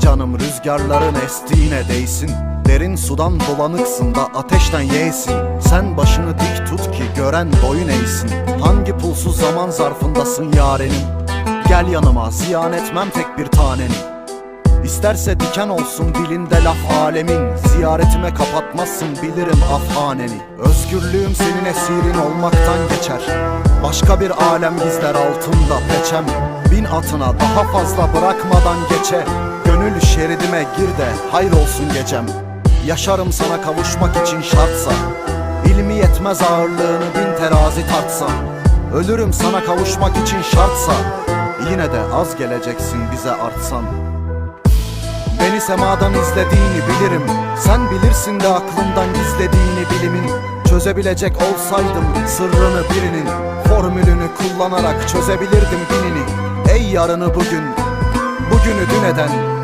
canım rüzgarların estiğine değsin. Derin sudan dolanıksın da ateşten yeğsin. Sen başını dik tut ki gören boyun eğsin. Hangi pulsuz zaman zarfındasın yarenim? Gel yanıma ziyan etmem tek bir taneni İsterse diken olsun dilinde laf alemin. Ziyaretime kapatmazsın bilirim afhaneni. Özgürlüğüm senin esirin olmaktan geçer. Başka bir alem gizler altında peçem Bin atına daha fazla bırakmadan geçe. Gönül şeridime gir de hayır olsun gecem. Yaşarım sana kavuşmak için şartsa. İlmi yetmez ağırlığını bin terazi tartsa. Ölürüm sana kavuşmak için şartsa. Yine de az geleceksin bize artsan. Beni semadan izlediğini bilirim. Sen bilirsin de aklımdan gizlediğini bilimin. Çözebilecek olsaydım sırrını birinin. Formülünü kullanarak çözebilirdim binini yarını bugün Bugünü dün eden